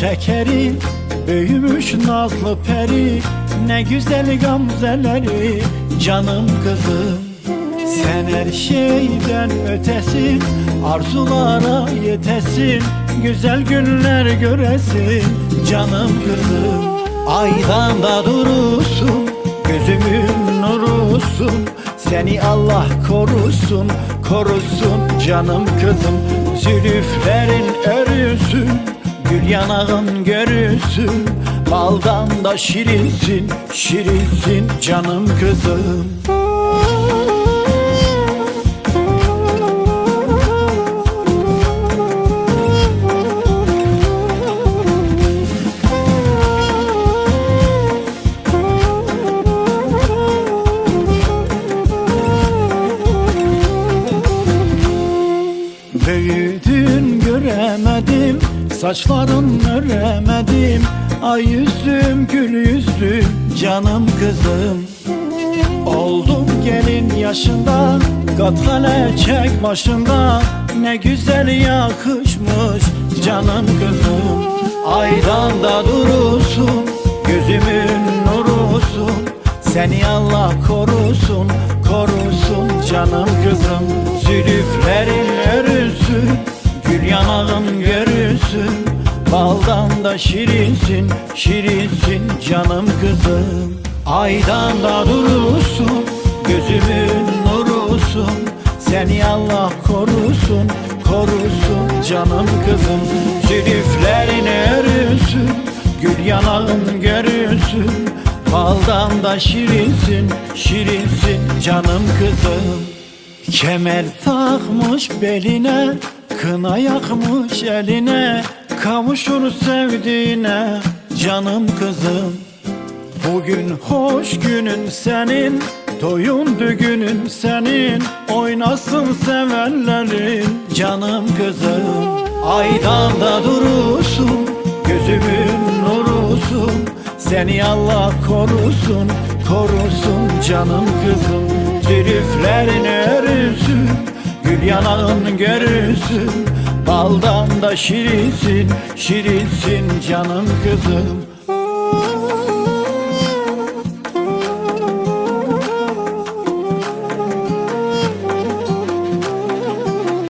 şekeri Büyümüş nazlı peri. Ne güzel gamzeleri Canım kızım. Sen her şeyden ötesin Arzulara yetesin. Güzel günler göresin Canım kızım. Aydan da durursun Gözümün nurusun. Seni Allah korusun Korusun canım kızım Zülüflerin örüsün Gül yanağın görürsün Baldan da şirinsin Şirinsin canım kızım Büyüdün göremedim Saçların öremedim Ay yüzlüm gül yüzlüm Canım kızım. Oldum gelin yaşında Katkale çek başında Ne güzel yakışmış Canım kızım. Aydan da durursun Gözümün nurusun Seni Allah korusun Korusun canım kızım. Zülüflerin örüsün Baldan da şirinsin Şirinsin canım kızım. Aydan da durursun Gözümün nurusun. Seni Allah korusun Korusun canım kızım. Zülüflerin örüsün Gül yanağın görürsün Baldan da şirinsin Şirinsin canım kızım. Kemer takmış beline Kına yakmış eline Kavuşur sevdiğine Canım kızım. Bugün hoş günün senin Toyun düğünün senin. Oynasın sevenlerin Canım kızım. Aydan da durursun Gözümün nurusun. Seni Allah korusun Korusun canım kızım. Zülüflerin örüsün Gül yanağın görürsün Baldan da şirinsin Şirinsin canım kızım